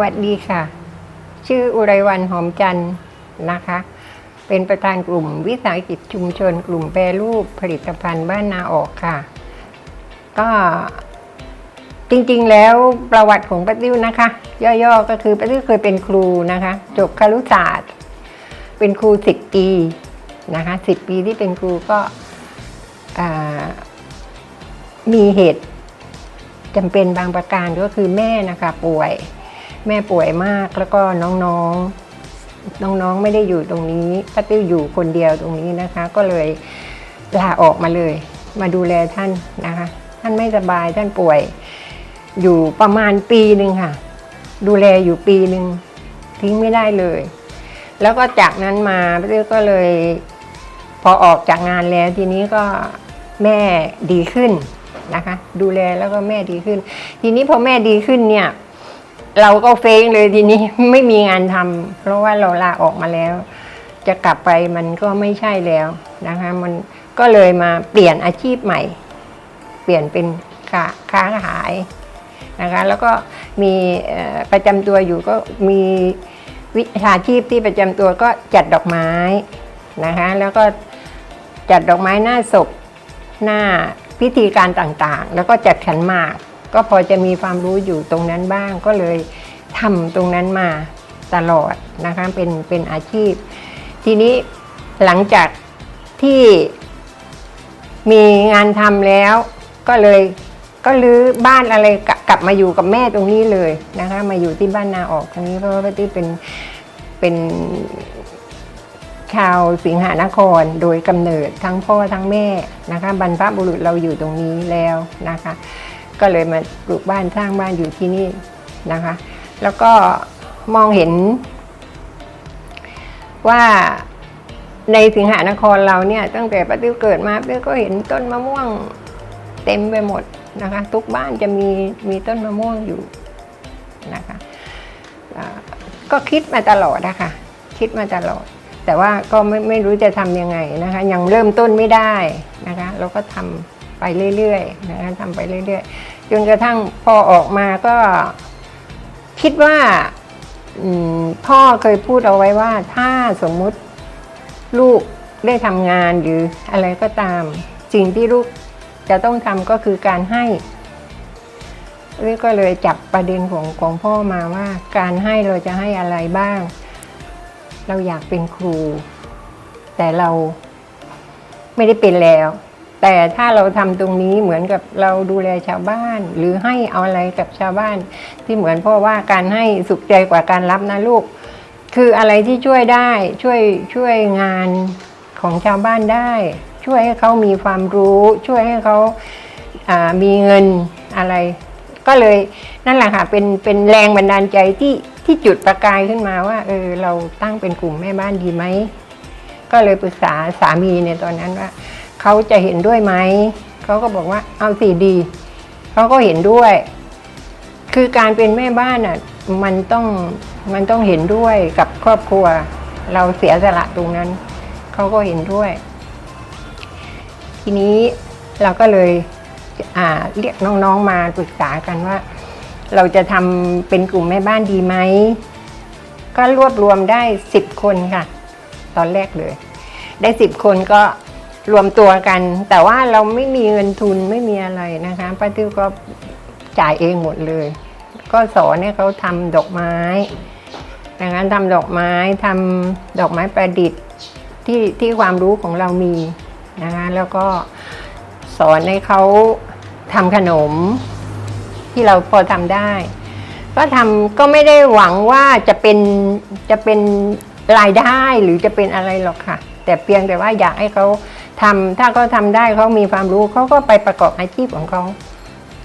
สวัสดีค่ะ ชื่ออุไรวันหอมจันทร์นะคะ เป็นประธานกลุ่มวิสาหกิจชุมชน กลุ่มแปรรูปผลิตภัณฑ์บ้านนาออกค่ะ ก็จริงๆ แล้วประวัติของป้าติ้วนะคะ ย่อๆก็คือป้าติ้วเคยเป็นครูนะคะ จบคารุศาสตร์ เป็นครูสิบปีนะคะสิบปีที่เป็นครูก็มีเหตุจำเป็นบางประการก็คือแม่นะคะป่วย แม่ป่วยมากแล้วก็น้องๆ น้องๆไม่ได้อยู่ตรงนี้ป้าติ้วอยู่คนเดียวตรงนี้นะคะ ก็เลยลาออกมาเลย มาดูแลท่านนะคะ ท่านไม่สบายท่านป่วย อยู่ประมาณปีหนึ่งค่ะ ดูแลอยู่ปีหนึ่งทิ้งไม่ได้เลย แล้วก็จากนั้นมาป้าติ้วก็เลย พอออกจากงานแล้วทีนี้ก็แม่ดีขึ้นนะคะ ดูแลแล้วก็แม่ดีขึ้น ทีนี้พอแม่ดีขึ้นเนี่ย เราก็เฟ้งเลยทีนี้ไม่มีงานทำเพราะว่าเราลาออกมาแล้ว จะกลับไปมันก็ไม่ใช่แล้วนะคะ มันก็เลยมาเปลี่ยนอาชีพใหม่ เปลี่ยนเป็นค้าค้าขายนะคะแล้วก็มีประจำตัวอยู่ก็มีวิชาชีพที่ประจำตัวก็จัดดอกไม้นะคะแล้วก็จัดดอกไม้หน้าศพหน้าพิธีการต่างๆ แล้วก็จัดขันหมาก ก็พอจะมีความรู้อยู่ตรงนั้นบ้างก็เลยทำตรงนั้นมาตลอดนะคะเป็นเป็นอาชีพ ทีนี้หลังจากที่มีงานทำแล้วก็เลยก็รื้อบ้านอะไรกลับลบมาอยู่กับแม่ตรงนี้เลยนะคะมาอยู่ที่บ้านนาออกตรงนี้เพราะว่าที่เป็นเป็นชาวสิงหานครโดยกำเนิดทั้งพ่อทั้งแม่นะคะบรรพบุรุษเราอยู่ตรงนี้แล้วนะคะ ก็เลยมาปลูกบ้านสร้างบ้านอยู่ที่นี่นะคะ แล้วก็มองเห็น ว่าในสิงหานครเราเนี่ย ตั้งแต่ป้าติ้วเกิดมาป้าติ้วก็เห็นต้นมะม่วงเต็มไปหมดนะคะ ทุกบ้านจะมีมีต้นมะม่วงอยู่นะคะก็คิดมาตลอดนะคะคิดมาตลอด แต่ว่าก็ไม่ไม่รู้จะทำยังไงนะคะ ยังเริ่มต้นไม่ได้นะคะ เราก็ทำ ไปเรื่อยๆนะทำไปเรื่อยๆจนกระทั่งพอออกมาก็คิดว่าพ่อเคยพูดเอาไว้ว่า ถ้าสมมุติลูกได้ทำงานหรืออะไรก็ตาม สิ่งที่ลูกจะต้องทำก็คือการให้เรียก็เลยจับประเด็นของของพ่อมาว่า การให้เราจะให้อะไรบ้าง เราอยากเป็นครู แต่เราไม่ได้เป็นแล้ว แต่ถ้าเราทำตรงนี้เหมือนกับเราดูแลชาวบ้าน หรือให้เอาอะไรกับชาวบ้าน ที่เหมือนพ่อว่าการให้สุขใจกว่าการรับนะลูก คืออะไรที่ช่วยได้ช่วยช่วยงานของชาวบ้านได้ ช่วยให้เขามีความรู้ ช่วยให้เขาามีเงินอะไร ก็เลยนั่นแหละค่ะเป็นเป็นแรงบันดาลใจที่ที่จุดประกายขึ้นมาว่าเออเราตั้งเป็นกลุ่มแม่บ้านดีไหมก็เลยปรึกษาสามีในตอนนั้นว่า เขาจะเห็นด้วยไหม เขาก็บอกว่าเอาสิดี เขาก็เห็นด้วย คือการเป็นแม่บ้านอะ มันต้องมันต้องเห็นด้วยกับครอบครัว เราเสียสละตรงนั้น เขาก็เห็นด้วย ทีนี้เราก็เลยเรียกน้องๆมาปรึกษากันว่า เราจะทำเป็นกลุ่มแม่บ้านดีไหม ก็รวบรวมได้สิบคนค่ะ ตอนแรกเลย ได้สิบคนก็ รวมตัวกัน แต่ว่าเราไม่มีเงินทุนไม่มีอะไรนะคะป้าติ้วก็จ่ายเองหมดเลย ก็สอนให้เขาทำดอกไม้นะคะทำดอกไม้ทำดอกไม้ประดิษฐ์ที่ที่ความรู้ของเรามีนะคะแล้วก็สอนให้เขาทำขนมที่เราพอทำได้ ก็ทำก็ไม่ได้หวังว่าจะเป็นจะเป็นรายได้หรือจะเป็นอะไรหรอกค่ะ แต่เพียงแต่ว่าอยากให้เขา ทำถ้าเขาทำได้เขามีความรู้เขาก็ไปประกอบอาชีพของเขา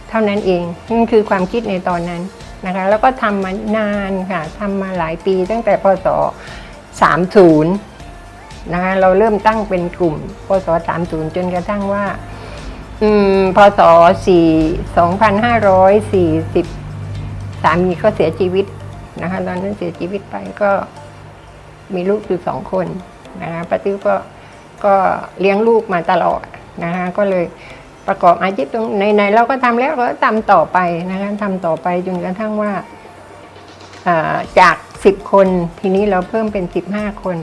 เท่านั้นเองนั่นคือความคิดในตอนนั้นนะคะ แล้วก็ทำมานานค่ะทำมาหลายปีตั้งแต่พศ30นะคะเราเริ่มตั้งเป็นกลุ่มพศ30จนกระทั่งว่าอืมพศ4 2540สามีก็เสียชีวิตนะคะตอนนั้นเสียชีวิตไปก็มีลูกอยู่สองคนนะคะป้าติ้วก็ ก็เลี้ยงลูกมาตลอดนะคะก็เลยประกอบอาชีพตรงในในเราก็ทำแล้วก็ทำต่อไปนะคะทำต่อไปจนกระทั่งว่าจาก10คนทีนี้เราเพิ่มเป็น15คน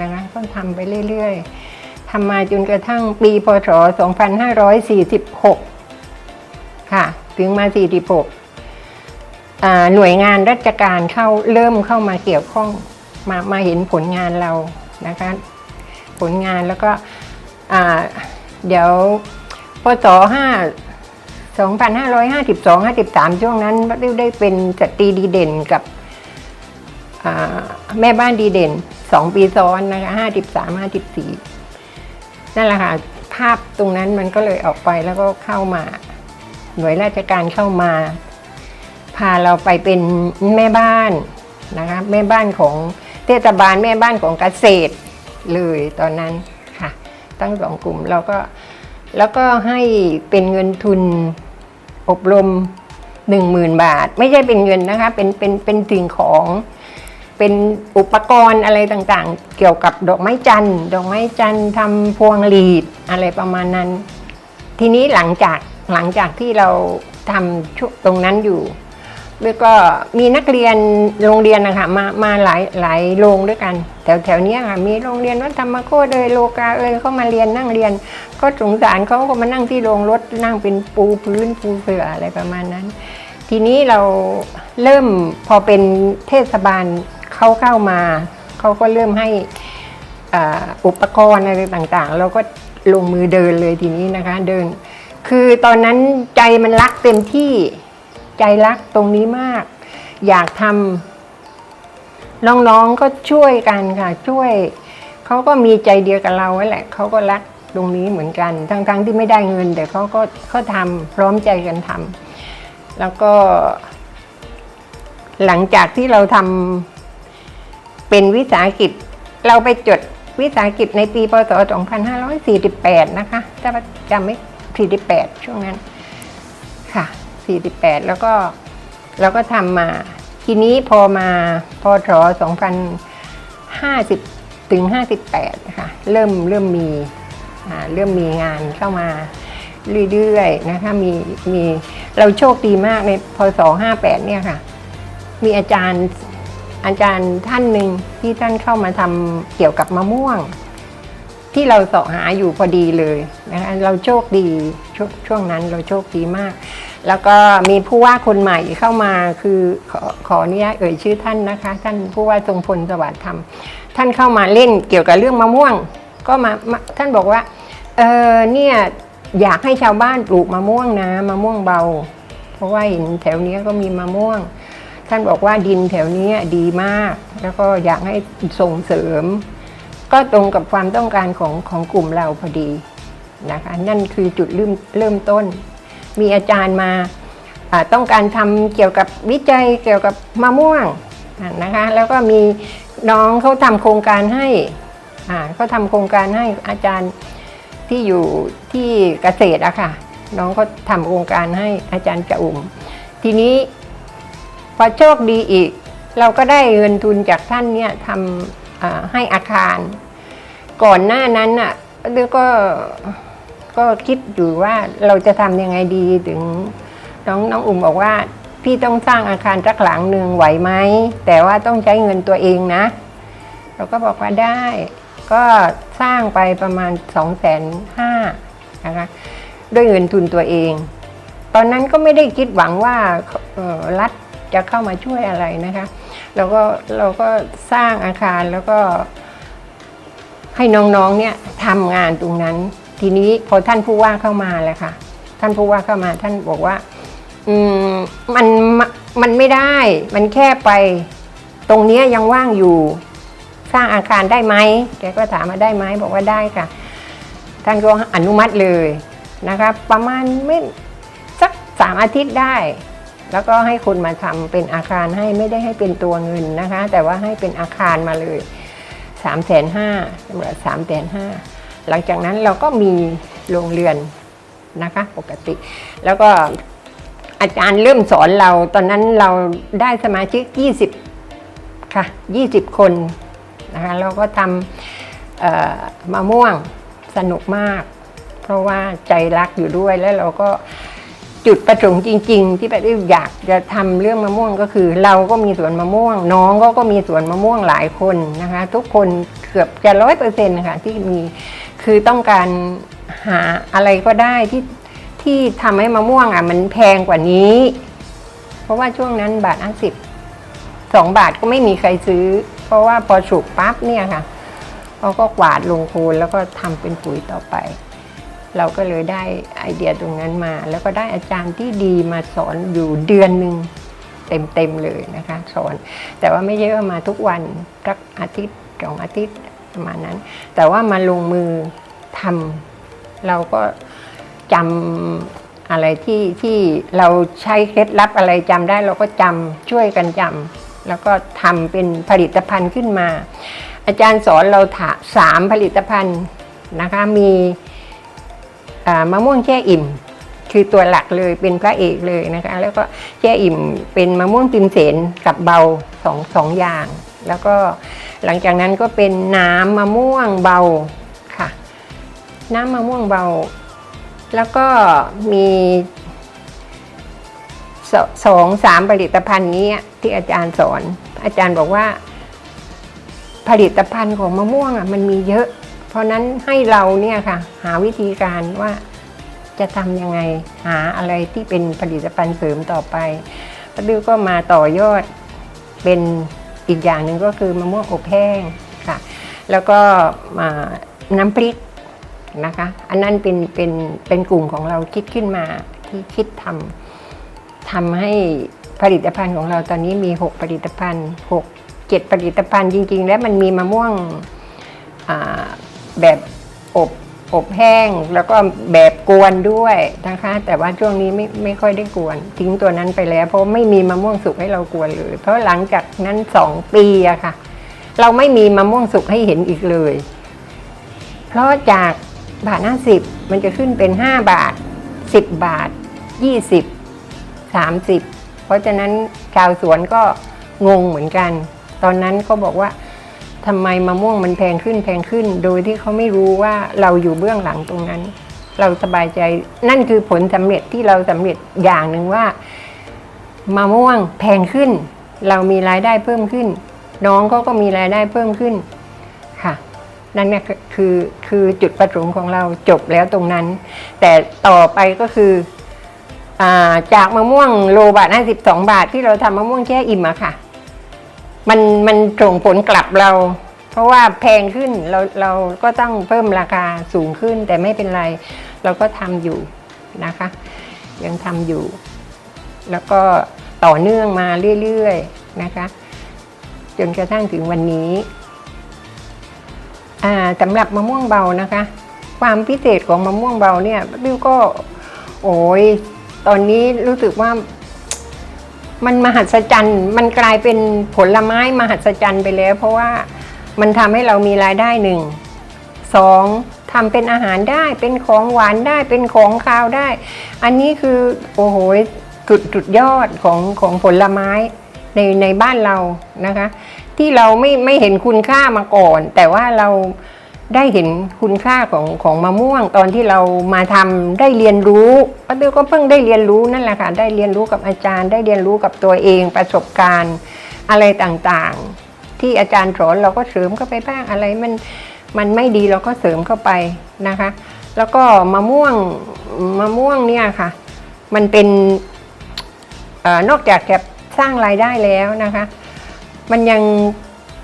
นะคะก็ทำไปเรื่อยๆทำมาจนกระทั่งปีพศ2546 ค่ะ ถึงมา 46 หน่วยงานราชการเข้าเริ่มเข้ามาเกี่ยวข้องมามาเห็นผลงานเรานะคะ ผลงานแล้วก็เดี๋ยวพศห้า2552 53 ช่วงนั้นป้าติ้ได้เป็นสตรีดีเด่นกับแม่บ้านดีเด่น 2 ปีซ้อนนะคะ53 54 นั่นแหละค่ะ ภาพตรงนั้นมันก็เลยออกไปแล้วก็เข้ามา หน่วยราชการเข้ามา พาเราไปเป็นแม่บ้านนะคะ แม่บ้านของเทศบาลแม่บ้านของเกษตร เลยตอนนั้นค่ะ ตั้งสองกลุ่มเราก็แล้วก็ให้เป็นเงินทุนอบรมหนึ่งหมื่นบาท ไม่ใช่เป็นเงินนะคะ เป็นเป็นเป็นสิ่งของเป็นอุปกรณ์อะไรต่างๆ เกี่ยวกับดอกไม้จันทร์ดอกไม้จันทร์ทำพวงหลีดอะไรประมาณนั้น ทีนี้หลังจากหลังจากที่เราทำช่วงตรงนั้นอยู่ แล้วก็มีนักเรียนโรงเรียนนะคะมามาหลายหลายโรงด้วยกัน แถวแถวเนี้ยค่ะมีโรงเรียนวัดธรรมโคตรเลยโลกาเอยเข้ามาเรียนนั่งเรียน ก็สงสารเขาก็มานั่งที่โรงรถนั่งเป็นปูพื้นปูเสืออะไรประมาณนั้น ทีนี้เราเริ่มพอเป็นเทศบาลเขาเข้ามาเขาก็เริ่มให้ออุปกรณ์อะไรต่างๆ เราก็ลงมือเดินเลยทีนี้นะคะเดิน คือตอนนั้นใจมันรักเต็มที่ ใจรักตรงนี้มาก อยากทำน้องๆก็ช่วยกันค่ะ ช่วยเขาก็มีใจเดียวกับเราไว้แหละเขาก็รักตรงนี้เหมือนกัน ทั้งๆที่ไม่ได้เงิน แต่เขาก็เขาทำพร้อมใจกันทำแล้วก็ หลังจากที่เราทำเป็นวิสาหกิจ เราไปจดวิสาหกิจในปีพศ 2548 นะคะ ถ้าจำไม่ 48 ช่วงนั้นค่ะ 48 แล้วก็เราก็ทำมา ทีนี้พอมาพอศ2050 ถึง 58นะคะเริ่มเริ่มมีเริ่มมีงานเข้ามาเรื่อยๆนะคะมีมีเราโชคดีมากในพศ58เนี่ยค่ะ มีอาจารย์อาจารย์ท่านหนึ่งที่ท่านเข้ามาทำเกี่ยวกับมะม่วง ที่เราเสาะหาอยู่พอดีเลยนะคะเราโชคดีชช่วงนั้นเราโชคดีมาก แล้วก็มีผู้ว่าคนใหม่เข้ามาคือขอขออนุญาตเอ่ยชื่อท่านนะคะ ท่านผู้ว่าทรงพลสวัสดิ์ธรรม ท่านเข้ามาเล่นเกี่ยวกับเรื่องมะม่วง ก็มามาท่านบอกว่าเออเนี่ยอยากให้ชาวบ้านปลูกมะม่วงนะมะม่วงเบา เพราะว่าเห็นแถวนี้ก็มีมะม่วง ท่านบอกว่าดินแถวนี้ดีมาก แล้วก็อยากให้ส่งเสริม ก็ตรงกับความต้องการของของกลุ่มเราพอดีนะคะนั่นคือจุดเริ่มเริ่มต้น มีอาจารย์มาต้องการทำเกี่ยวกับวิจัยเกี่ยวกับมะม่วงนะคะแล้วก็มีน้องเขาทำโครงการให้เขาทำโครงการให้อาจารย์ที่อยู่ที่เกษตรอะค่ะน้องก็ทำโครงการให้อาจารย์จะอุ่ม ทีนี้พอโชคดีอีก เราก็ได้เงินทุนจากท่านเนี่ยทำให้อาคาร ก่อนหน้านั้นน่ะเดือก็ ก็คิดอยู่ว่าเราจะทำยังไงดีถึงน้องน้องอุ่มบอกว่า พี่ต้องสร้างอาคารสักหลังหนึ่งไหวไหมแต่ว่าต้องใช้เงินตัวเองนะ เราก็บอกว่าได้ ก็สร้างไปประมาณสองแสนห้านะคะด้วยเงินทุนตัวเอง ตอนนั้นก็ไม่ได้คิดหวังว่ารัฐจะเข้ามาช่วยอะไรนะคะเราก็เราก็สร้างอาคารแล้วก็ให้น้องๆเนี่ยทำงานตรงนั้น ทีนี้พอท่านผู้ว่าเข้ามาแหละค่ะ ท่านผู้ว่าเข้ามาท่านบอกว่า อืมมันมันไม่ได้ มันแค่ไป ตรงเนี้ยยังว่างอยู่ สร้างอาคารได้ไหมแกก็ถามมาได้ไหมบอกว่าได้ค่ะ ท่านก็อนุมัติเลยนะคะประมาณไม่สักสามอาทิตย์ได้ แล้วก็ให้คนมาทำเป็นอาคารให้ไม่ได้ให้เป็นตัวเงินนะคะ แต่ว่าให้เป็นอาคารมาเลยสามแสนห้าตำรวจสามแสนห้า หลังจากนั้นเราก็มีโรงเรือนนะคะปกติ แล้วก็อาจารย์เริ่มสอนเราตอนนั้นเราได้สมาชิก 20 ค่ะ 20 คนนะคะเราก็ทำมะม่วงสนุกมาก เพราะว่าใจรักอยู่ด้วยแล้วเราก็จุดประสงค์จริง ๆ ที่ป้าติ้วอยากจะทำเรื่องมะม่วงก็คือ เราก็มีสวนมะม่วง น้องก็ก็มีสวนมะม่วงหลายคนนะคะ ทุกคนเกือบจะร้อยเปอร์เซ็นต์ค่ะที่มี คือต้องการหาอะไรก็ได้ที่ที่ทำให้มะม่วงอะมันแพงกว่านี้ เพราะว่าช่วงนั้นบาทห้าสิบสองบาทก็ไม่มีใครซื้อ เพราะว่าพอสุกปั๊บเนี่ยค่ะเขาก็กวาดลงโคนแล้วก็ทำเป็นปุ๋ยต่อไป เราก็เลยได้ไอเดียตรงนั้นมา แล้วก็ได้อาจารย์ที่ดีมาสอนอยู่เดือนหนึ่งเต็มๆเลยนะคะ สอน แต่ว่าไม่ใช่ว่ามาทุกวันสักอาทิตย์สองอาทิตย์ ประมาณนั้น แต่ว่ามาลงมือทำเราก็จำอะไรที่ที่เราใช้เคล็ดลับอะไรจำได้เราก็จำช่วยกันจำแล้วก็ทำเป็นผลิตภัณฑ์ขึ้นมา อาจารย์สอนเราถาสามผลิตภัณฑ์นะคะมีมะม่วงแช่อิ่มคือตัวหลักเลยเป็นพระเอกเลยนะคะ แล้วก็แช่อิ่มเป็นมะม่วงติมเสนกับเบาสองสองอย่าง แล้วก็หลังจากนั้นก็เป็นน้ำมะม่วงเบาค่ะ น้ำมะม่วงเบา แล้วก็มีสสองสามผลิตภัณฑ์นี้ที่อาจารย์สอน อาจารย์บอกว่า ผลิตภัณฑ์ของมะม่วงอะมันมีเยอะ เพราะนั้นให้เราเนี่ยค่ะ หาวิธีการว่าจะทำยังไงหาอะไรที่เป็นผลิตภัณฑ์เสริมต่อไปป้าดิวก็มาต่อยอดเป็น อีกอย่างหนึ่งก็คือมะม่วงอบแห้งค่ะ แล้วก็น้ำพริกนะคะ อันนั้นเป็นเป็นเป็นกลุ่มของเราคิดขึ้นมาที่คิดทำทำให้ผลิตภัณฑ์ของเราตอนนี้มี 6 ผลิตภัณฑ์ 6 7 ผลิตภัณฑ์จริง ๆ แล้วมันมีมะม่วงแบบอบ อบแห้งแล้วก็แบบกวนด้วยนะคะ แต่ว่าช่วงนี้ไม่ไม่ค่อยได้กวน ทิ้งตัวนั้นไปแล้ว เพราะไม่มีมะม่วงสุกให้เรากวนเลย เพราะหลังจากนั้นสองปีอะค่ะ เราไม่มีมะม่วงสุกให้เห็นอีกเลย เพราะจากบาทห้าสิบมันจะขึ้นเป็นห้าบาทสิบบาทยี่สิบ30เพราะฉะนั้นชาวสวนก็งงเหมือนกัน ตอนนั้นก็บอกว่า ทำไมมะม่วงมันแพงขึ้นแพงขึ้น โดยที่เขาไม่รู้ว่าเราอยู่เบื้องหลังตรงนั้น เราสบายใจนั่นคือผลสำเร็จที่เราสำเร็จอย่างหนึ่งว่ามะม่วงแพงขึ้น เรามีรายได้เพิ่มขึ้น น้องเขาก็มีรายได้เพิ่มขึ้นค่ะนั่นเนี่ยคือคือจุดประสงค์ของเราจบแล้วตรงนั้น แต่ต่อไปก็คืออาจากมะม่วงโลบาท52 บาท ที่เราทำมะม่วงแช่อิ่มอะค่ะ มันมันส่งผลกลับเรา เพราะว่าแพงขึ้นเราเราก็ต้องเพิ่มราคาสูงขึ้นแต่ไม่เป็นไร เราก็ทำอยู่นะคะ ยังทำอยู่ แล้วก็ต่อเนื่องมาเรื่อยๆนะคะ จนกระทั่งถึงวันนี้อ่าสำหรับมะม่วงเบานะคะ ความพิเศษของมะม่วงเบาเนี่ยบิวก็โอ้ยตอนนี้รู้สึกว่า มันมหัศจรรย์มันกลายเป็นผลไม้มหัศจรรย์ไปแล้ว เพราะว่ามันทำให้เรามีรายได้หนึ่งสองทำเป็นอาหารได้เป็นของหวานได้เป็นของคาวได้ อันนี้คือโอ้โหจุดจุดยอดของของผลไม้ในในบ้านเรานะคะ ที่เราไม่ไม่เห็นคุณค่ามาก่อน แต่ว่าเรา ได้เห็นคุณค่าของของมะม่วงตอนที่เรามาทำได้เรียนรู้ป้าเบลก็เพิ่งได้เรียนรู้นั่นแหละค่ะได้เรียนรู้กับอาจารย์ ได้เรียนรู้กับตัวเองประสบการณ์อะไรต่างๆ ที่อาจารย์สอนเราก็เสริมเข้าไปบ้างอะไรมันมันไม่ดีเราก็เสริมเข้าไปนะคะ แล้วก็มะม่วงมะม่วงเนี่ยค่ะ มันเป็นอนอกจากจะสร้างรายได้แล้วนะคะ มันยัง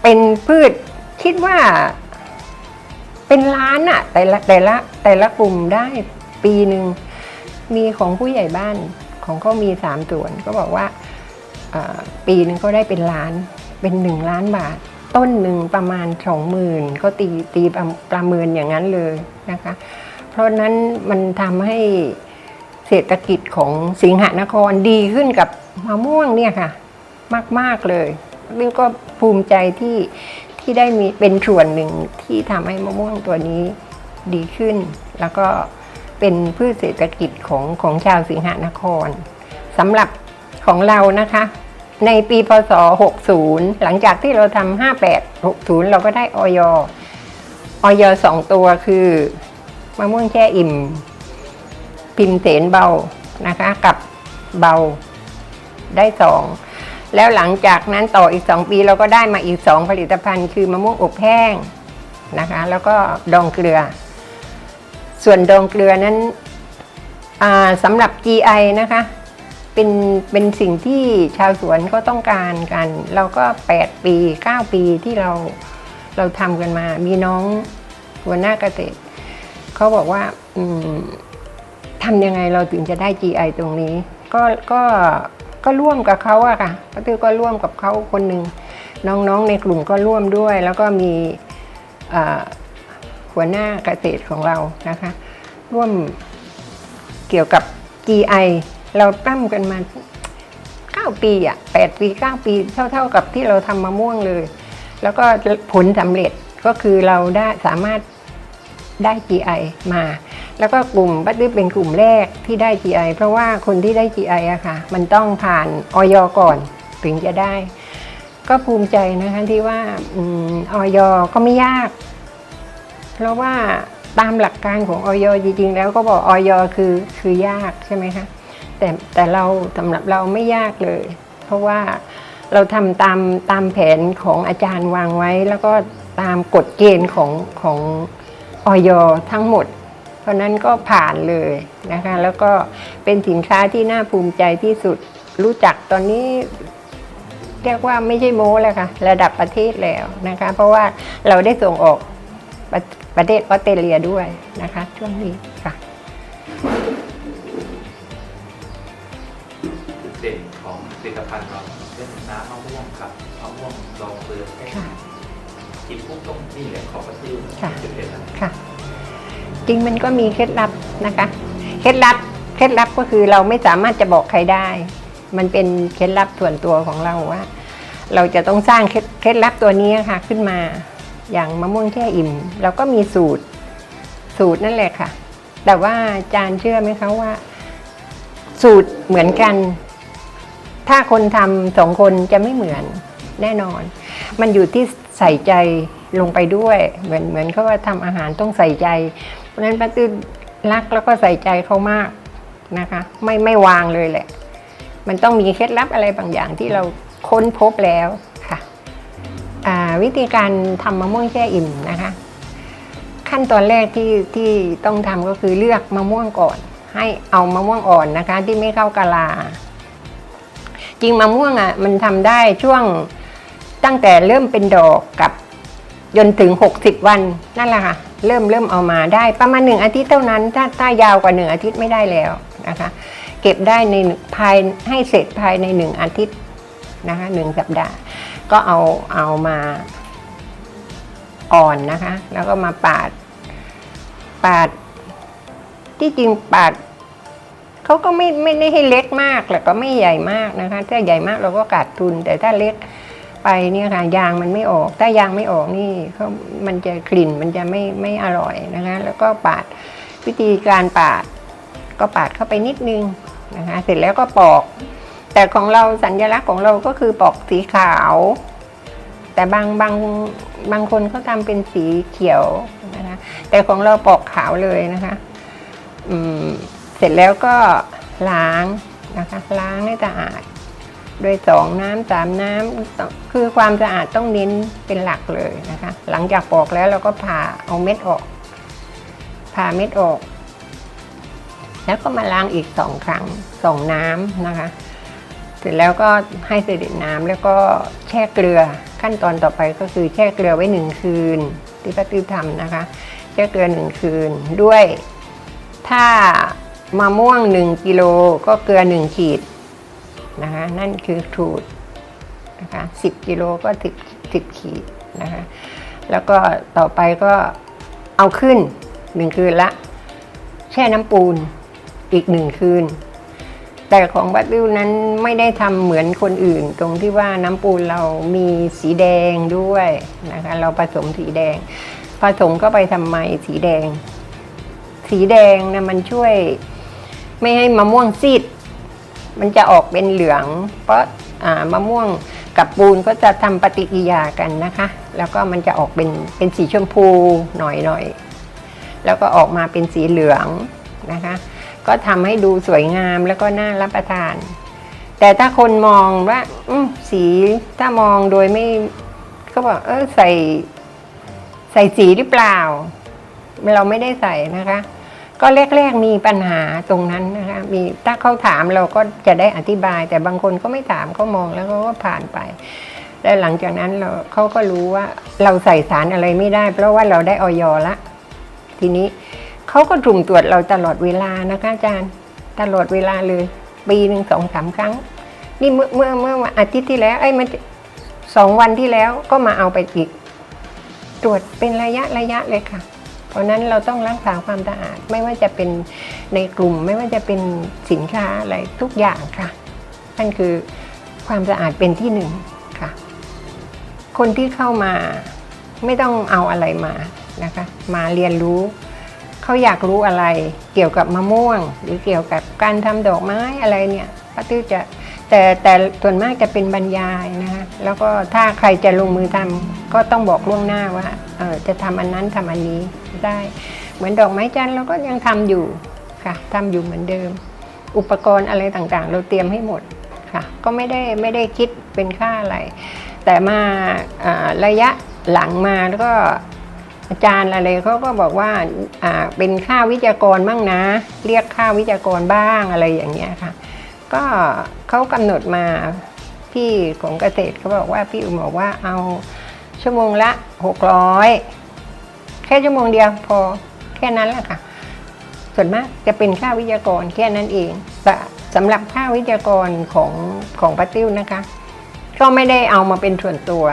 เป็นพืชคิดว่า เป็นล้านอะแต่ละแต่ละแต่ละกลุ่มได้ปีหนึ่งมีของผู้ใหญ่บ้านของเขามีสามส่วนก็บอกว่าปีหนึ่งก็ได้เป็นล้านเป็นหนึ่งล้านบาท ต้นหนึ่งประมาณสองหมื่นก็ตีตีประเมินอย่างนั้นเลยนะคะ เพราะนั้นมันทำให้เศรษฐกิจของสิงหนครดีขึ้นกับมะม่วงเนี่ยค่ะ มาก ๆ เลยลิวก็ภูมิใจที่ ที่ได้มีเป็นส่วนหนึ่งที่ทำให้มะม่วงตัวนี้ดีขึ้น แล้วก็เป็นพืชเศรษฐกิจของของชาวสิงหนครสำหรับของเรานะคะ ในปีพศ 60 หลังจากที่เราทำ58 60 เราก็ได้ออยออยสองตัวคือมะม่วงแช่อิ่ม พิมพ์เสนเบานะคะ กับเบาได้สอง แล้วหลังจากนั้นต่ออีกสองปีเราก็ได้มาอีกสองผลิตภัณฑ์ คือมะม่วงอบแห้งนะคะ แล้วก็ดองเกลือ ส่วนดองเกลือนั้นสำหรับ GI นะคะ เป็นเป็นสิ่งที่ชาวสวนก็ต้องการกัน เราก็ 8 ปี 9 ปีที่เราเราทำกันมา มีน้องหัวหน้าเกษตรเขาบอกว่าทำยังไงเราถึงจะได้ GI ตรงนี้ ก็ก็ ก็ร่วมกับเขาอะค่ะป้าตื้อก็ร่วมกับเขาคนหนึ่งน้องๆในกลุ่มก็ร่วมด้วย แล้วก็มีหัวหน้าเกษตรของเรานะคะ ร่วมเกี่ยวกับ GI เราตั้มกันมา 9 ปีอะ8ปี 9 ปีเท่า ๆกับที่เราทำมะม่วงเลย แล้วก็ผลสำเร็จก็คือเราได้สามารถ ได้ GI มา แล้วก็กลุ่มบัตตื้อเป็นกลุ่มแรกที่ได้ GI เพราะว่าคนที่ได้ GI อะค่ะ มันต้องผ่านออยก่อนถึงจะได้ ก็ภูมิใจนะคะที่ว่าออยก็ไม่ยาก เพราะว่าตามหลักการของออยจริงๆแล้วก็บอกออยคือคือยากใช่ไหมคะแต่แต่เราสำหรับเราไม่ยากเลย เพราะว่าเราทำตามตามแผนของอาจารย์วางไว้ แล้วก็ตามกฎเกณฑ์ของของ ออยทั้งหมด เพราะนั้นก็ผ่านเลยนะคะ แล้วก็เป็นสินค้าที่น่าภูมิใจที่สุดรู้จักตอนนี้เรียกว่าไม่ใช่โม้แล้วค่ะ ระดับประเทศแล้วนะคะ เพราะว่าเราได้ส่งออกประประเทศออสเตรเลียด้วยนะคะ ช่วงนี้ค่ะจุดเด่นของผลิตภัณฑ์เราเรื่องน้ำมะม่วงกับ ต้องนี่เลยขอประติ้วค่ะ จุดเด่นอะไรค่ะ จริงมันก็มีเคล็ดลับนะคะ เคล็ดลับ เคล็ดลับก็คือเราไม่สามารถจะบอกใครได้ มันเป็นเคล็ดลับส่วนตัวของเราว่า เราจะต้องสร้างเคล็ดเคล็ดลับตัวนี้ค่ะ ขึ้นมาอย่างมะม่วงแช่อิ่มเราก็มีสูตรสูตรนั่นแหละค่ะ แต่ว่าอาจารย์เชื่อไหมคะว่า สูตรเหมือนกัน ถ้าคนทำสองคนจะไม่เหมือนแน่นอน มันอยู่ที่ใส่ใจ ลงไปด้วย เหมือนเหมือนเขาว่าทำอาหารต้องใส่ใจ เพราะฉะนั้นป้าตื้อรักแล้วก็ใส่ใจเขามากนะคะ ไม่ไม่วางเลยแหละ มันต้องมีเคล็ดลับอะไรบางอย่างที่เราค้นพบแล้วค่ะอ่าวิธีการทำมะม่วงแช่อิ่มนะคะ ขั้นตอนแรกที่ที่ต้องทำก็คือเลือกมะม่วงก่อน ให้เอามะม่วงอ่อนนะคะ ที่ไม่เข้ากะลา จริงมะม่วงอะมันทำได้ช่วงตั้งแต่เริ่มเป็นดอกกับ จนถึง 60 วันนั่นแหละค่ะ เริ่มเริ่มเอามาได้ประมาณหนึ่งอาทิตย์เท่านั้น ถ้าถ้ายาวกว่าหนึ่งอาทิตย์ไม่ได้แล้วนะคะ เก็บได้ในภายให้เสร็จภายในหนึ่งอาทิตย์นะคะหนึ่งสัปดาห์ ก็เอาเอามาอ่อนนะคะ แล้วก็มาปาดปาดที่จริงปาดเขาก็ไม่ไม่ได้ให้เล็กมากแล้วก็ไม่ใหญ่มากนะคะ ถ้าใหญ่มากเราก็ขาดทุนแต่ถ้าเล็ก ไปเนี่ยค่ะยางมันไม่ออก ถ้ายางไม่ออกนี่เขามันจะกลิ่นมันจะไม่ไม่อร่อยนะคะ แล้วก็ปาดวิธีการปาด ก็ปาดเข้าไปนิดนึงนะคะ เสร็จแล้วก็ปอก แต่ของเราสัญลักษณ์ของเราก็คือปอกสีขาว แต่บางบางบางคนเขาทำเป็นสีเขียวนะคะ แต่ของเราปอกขาวเลยนะคะอืมเสร็จแล้วก็ล้างนะคะ ล้างให้สะอาด ด้วยสองน้ำสามน้ำคือความสะอาดต้องเน้นเป็นหลักเลยนะคะ หลังจากปอกแล้วเราก็ผ่าเอาเม็ดออกผ่าเม็ดออก แล้วก็มาล้างอีกสองครั้งสองน้ำนะคะ เสร็จแล้วก็ให้เสด็จน้ำแล้วก็แช่เกลือขั้นตอนต่อไปก็คือแช่เกลือไว้หนึ่งคืนที่ป้าตื้อทำนะคะ แช่เกลือหนึ่งคืนด้วย ถ้ามะม่วงหนึ่งกิโลก็เกลือหนึ่งขีด นะคะนั่นคือสูตรนะคะสิบกิโลก็สิบสิบขีดนะคะแล้วก็ต่อไปก็เอาขึ้นหนึ่งคืนละ แช่น้ำปูนอีกหนึ่งคืน แต่ของบัตติวนั้นไม่ได้ทำเหมือนคนอื่น ตรงที่ว่าน้ำปูนเรามีสีแดงด้วยนะคะเราผสมสีแดง ผสมก็ไปทำไมสีแดง สีแดงนะมันช่วยไม่ให้มะม่วงซีด มันจะออกเป็นเหลือง เพราะมะม่วงกับปูนก็จะทำปฏิกิริยากันนะคะ แล้วก็มันจะออกเป็นเป็นสีชมพูหน่อยหน่อยๆแล้วก็ออกมาเป็นสีเหลืองนะคะ ก็ทำให้ดูสวยงามแล้วก็น่ารับประทาน แต่ถ้าคนมองว่าสีถ้ามองโดยไม่ก็บอกเออใส่ใส่สีหรือเปล่า เราไม่ได้ใส่นะคะ ก็แรกๆมีปัญหาตรงนั้นนะคะมีถ้าเขาถามเราก็จะได้อธิบาย แต่บางคนก็ไม่ถามเขามองแล้วเขาก็ผ่านไปแล้วหลังจากนั้นเราเขาก็รู้ว่าเราใส่สารอะไรไม่ได้ เพราะว่าเราได้ออยละ ทีนี้เขาก็ถุมตรวจเราตลอดเวลานะคะอาจารย์ตลอดเวลาเลย ปีหนึ่งสองสามครั้ง นี่เมื่อเมื่อเมื่ออาทิตย์ที่แล้วไอ้มันสองวันที่แล้วก็มาเอาไปอีก ตรวจเป็นระยะระยะเลยค่ะ เพราะนั้นเราต้องรักษาความสะอาดไม่ว่าจะเป็นในกลุ่ม ไม่ว่าจะเป็นสินค้าอะไรทุกอย่างค่ะนั่นคือความสะอาดเป็นที่หนึ่งค่ะ คนที่เข้ามาไม่ต้องเอาอะไรมานะคะ มาเรียนรู้เขาอยากรู้อะไรเกี่ยวกับมะม่วง หรือเกี่ยวกับการทำดอกไม้อะไรเนี่ยป้าติ้วจะแต่แต่ส่วนมากจะเป็นบรรยายนะคะแล้วก็ถ้าใครจะลงมือทำก็ต้องบอกล่วงหน้าว่าเออจะทำอันนั้นทำอันนี้ ได้ เหมือนดอกไม้จันทร์เราก็ยังทำอยู่ค่ะทำอยู่เหมือนเดิม อุปกรณ์อะไรต่างๆ เราเตรียมให้หมดค่ะก็ไม่ได้ไม่ได้คิดเป็นค่าอะไร แต่มาระยะหลังมาแล้วก็อาจารย์อะไรเขาก็บอกว่าเป็นค่าวิทยากรบ้างนะ เรียกค่าวิทยากรบ้างอะไรอย่างเงี้ยค่ะ ก็เขากำหนดมาพี่ของเกษตรเขาบอกว่าพี่อุ๋มบอกว่าเอาชั่วโมงละหกร้อย แค่ชั่วโมงเดียวพอแค่นั้นแหละค่ะ ส่วนมากจะเป็นค่าวิทยากรแค่นั้นเองแต่สำหรับค่าวิทยากรของของป้าติ้วนะคะ ก็ไม่ได้เอามาเป็นส่วนตัว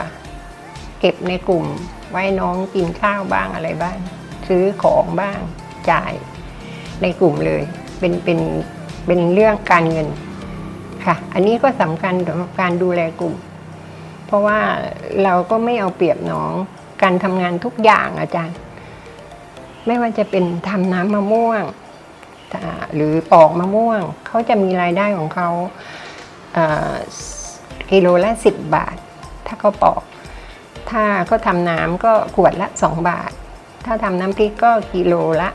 เก็บในกลุ่มไว้น้องกินข้าวบ้างอะไรบ้าง ซื้อของบ้างจ่ายในกลุ่มเลย เป็นเป็นเป็นเรื่องการเงินค่ะ อันนี้ก็สำคัญสำหรับการดูแลกลุ่ม เพราะว่าเราก็ไม่เอาเปรียบน้อง การทำงานทุกอย่างอาจารย์ ไม่ว่าจะเป็นทำน้ำมะม่วง หรือปอกมะม่วง เขาจะมีรายได้ของเขาอ่ากิโลละสิบบาท ถ้าเขาปอก ถ้าเขาทำน้ำก็ขวดละสองบาท ถ้าทำน้ำพริกก็กิโลละ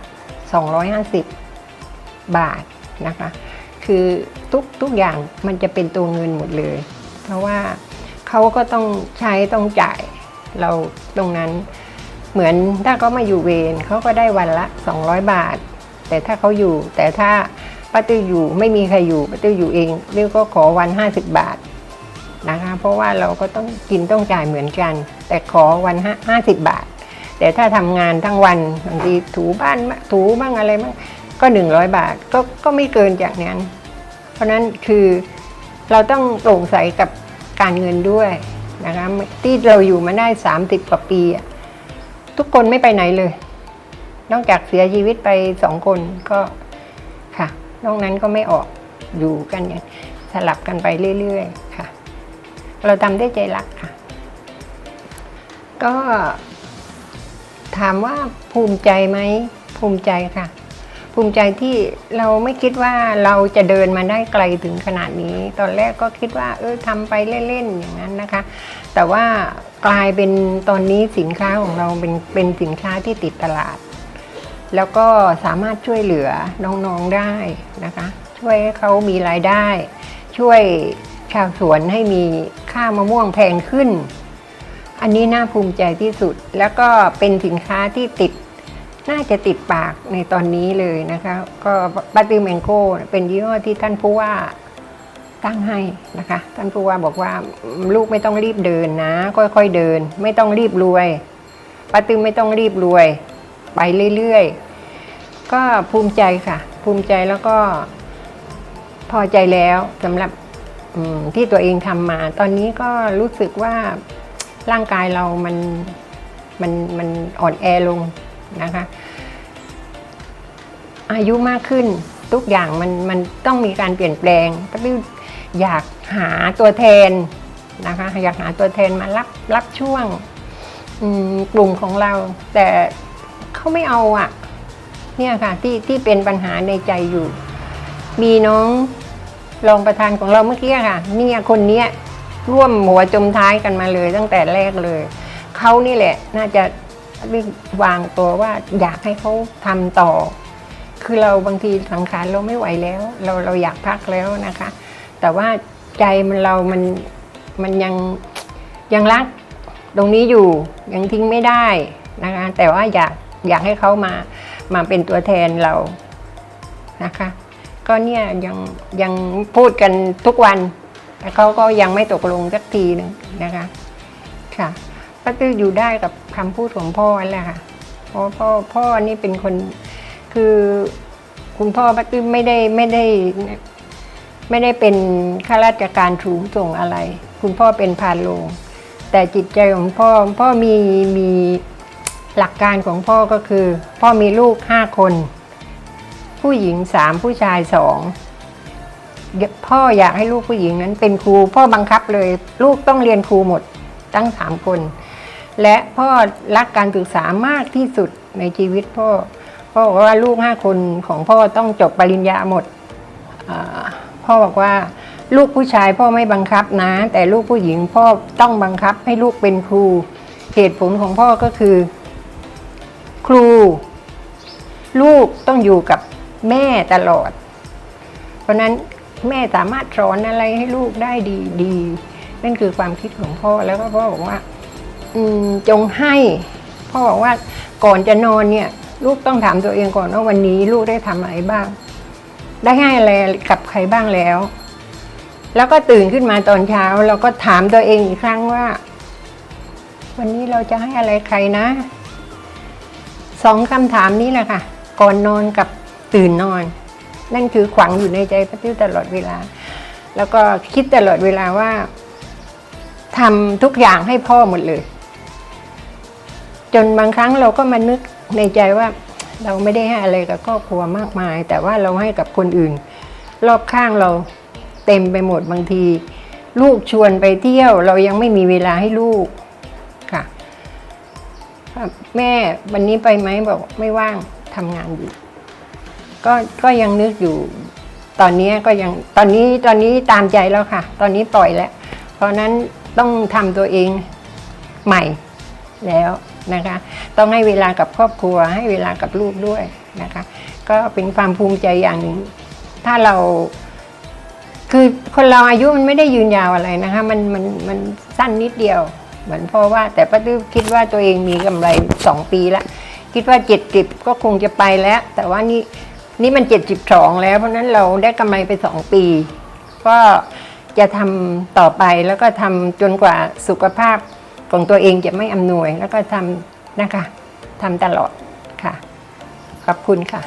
สองร้อยห้าสิบบาทนะคะ คือทุกทุกอย่างมันจะเป็นตัวเงินหมดเลย เพราะว่าเขาก็ต้องใช้ต้องจ่าย เราตรงนั้น เหมือนถ้าเขามาอยู่เวรเขาก็ได้วันละ 200 บาท แต่ถ้าเขาอยู่ แต่ถ้าป้าติ้วอยู่ไม่มีใครอยู่ป้าติ้วอยู่เองติ้วก็ขอวัน 50 บาทนะคะ เพราะว่าเราก็ต้องกินต้องจ่ายเหมือนกัน แต่ขอวันห้าสิบบาท แต่ถ้าทำงานทั้งวันบางทีถูบ้านถูบ้างอะไรบ้างก็100บาทก็ก็ไม่เกินจากนั้น เพราะฉะนั้นคือเราต้องโปร่งใสกับการเงินด้วย นะคะที่เราอยู่มาได้ 30กว่าปีทุกคนไม่ไปไหนเลย นอกจากเสียชีวิตไปสองคนก็ค่ะ นอกนั้นก็ไม่ออกอยู่กันอย่างสลับกันไปเรื่อยๆค่ะ เราทำได้ใจรักค่ะ ก็ถามว่าภูมิใจไหมภูมิใจค่ะ ภูมิใจที่เราไม่คิดว่าเราจะเดินมาได้ไกลถึงขนาดนี้ ตอนแรกก็คิดว่า เออทำไปเล่นๆอย่างนั้นนะคะ แต่ว่ากลายเป็นตอนนี้สินค้าของเราเป็นเป็นสินค้าที่ติดตลาด แล้วก็สามารถช่วยเหลือน้องๆได้นะคะ ช่วยให้เขามีรายได้ ช่วยชาวสวนให้มีค่ามะม่วงแพงขึ้น อันนี้น่าภูมิใจที่สุด แล้วก็เป็นสินค้าที่ติด น่าจะติดปากในตอนนี้เลยนะคะ ก็บัตติแมงโก้เป็นยี่ห้อที่ท่านผู้ว่าตั้งให้นะคะ ท่านผู้ว่าบอกว่าลูกไม่ต้องรีบเดินนะ ค่อยๆเดิน ไม่ต้องรีบรวยป้าตือไม่ต้องรีบรวย ไปเรื่อยๆ ก็ภูมิใจค่ะ ภูมิใจแล้วก็พอใจแล้วสำหรับที่ตัวเองทำมา ตอนนี้ก็รู้สึกว่าร่างกายเรามันมันมันอ่อนแอลง นะคะ อายุมากขึ้นทุกอย่างมันมันต้องมีการเปลี่ยนแปลงป้าติ้วอยากหาตัวแทนนะคะอยากหาตัวแทนมารับรับช่วงกลุ่มของเรา แต่เขาไม่เอาอะ่ะเนี่ยค่ะที่ที่เป็นปัญหาในใจอยู่ มีน้องรองประธานของเราเมื่อกี้ค่ะ เนี่ยคนเนี้ยร่วมหัวจมท้ายกันมาเลยตั้งแต่แรกเลย เขานี่แหละ น่าจะ วางตัวว่าอยากให้เขาทำต่อ คือเราบางทีสังขารเราไม่ไหวแล้ว เราเราอยากพักแล้วนะคะ แต่ว่าใจมันเรามันมันยังยังรักตรงนี้อยู่ยังทิ้งไม่ได้นะคะแต่ว่าอยากอยากให้เขามามาเป็นตัวแทนเรานะคะ ก็เนี่ยยังยังพูดกันทุกวันแต่เขาก็ยังไม่ตกลงสักทีหนึ่งนะคะค่ะ ป้าตื้ออยู่ได้กับคำพูดของพ่อนั่นแหละค่ะเพราะพ่อพ่อนี่เป็นคนคือคุณพ่อป้าตื้อไม่ได้ไม่ได้ ไม่ได้เป็นข้าราชการสูงส่งอะไร คุณพ่อเป็นพานโรงแต่จิตใจของพ่อพ่อมีมีหลักการของพ่อก็คือ พ่อมีลูกห้าคน ผู้หญิงสามผู้ชายสองพ่ออยากให้ลูกผู้หญิงนั้นเป็นครู พ่อบังคับเลย ลูกต้องเรียนครูหมดตั้งสามคน และพ่อรักการศึกษามากที่สุดในชีวิตพ่อ พ่อบอกว่าลูกห้าคนของพ่อต้องจบปริญญาหมด พ่อบอกว่าลูกผู้ชายพ่อไม่บังคับนะ แต่ลูกผู้หญิงพ่อต้องบังคับให้ลูกเป็นครู เหตุผลของพ่อก็คือ ครู ลูกต้องอยู่กับแม่ตลอด เพราะนั้นแม่สามารถสอนอะไรให้ลูกได้ดีดีนั่นคือความคิดของพ่อแล้วก็พ่อบอกว่า จงให้พ่อบอกว่าก่อนจะนอนเนี่ย ลูกต้องถามตัวเองก่อนว่าวันนี้ลูกได้ทำอะไรบ้าง ได้ให้อะไรกับใครบ้างแล้ว แล้วก็ตื่นขึ้นมาตอนเช้าเราก็ถามตัวเองอีกครั้งว่า วันนี้เราจะให้อะไรใครนะสองคำถามนี้แหละค่ะ ก่อนนอนกับตื่นนอน นั่นคือขวังอยู่ในใจพระติ้วตลอดเวลา แล้วก็คิดตลอดเวลาว่าทำทุกอย่างให้พ่อหมดเลย จนบางครั้งเราก็มานึกในใจว่าเราไม่ได้ให้อะไรกับครอบครัวมากมาย แต่ว่าเราให้กับคนอื่น รอบข้างเราเต็มไปหมดบางที ลูกชวนไปเที่ยว เรายังไม่มีเวลาให้ลูกค่ะแม่วันนี้ไปไหมบอกไม่ว่างทำงานอยู่ก็ก็ยังนึกอยู่ตอนนี้ก็ยังตอนนี้ตอนนี้ตามใจแล้วค่ะ ตอนนี้ปล่อยแล้ว เพราะฉะนั้นต้องทำตัวเองใหม่แล้ว นะคะ ต้องให้เวลากับครอบครัว ให้เวลากับลูกด้วยนะคะ ก็เป็นความภูมิใจอย่างหนึ่งถ้าเราคือคนเราอายุมันไม่ได้ยืนยาวอะไรนะคะ มันมันมันสั้นนิดเดียว เหมือนพ่อว่า แต่ป้าตื้อคิดว่าตัวเองมีกำไรสองปีละคิดว่าเจ็ดสิบก็คงจะไปแล้ว แต่ว่านี่นี่มันเจ็ดสิบสองแล้ว เพราะฉะนั้นเราได้กำไรไปสองปี ก็จะทำต่อไปแล้วก็ทำจนกว่าสุขภาพ ของตัวเองจะไม่อำนวยแล้วก็ทำนะคะทำตลอดค่ะ ขอบคุณค่ะ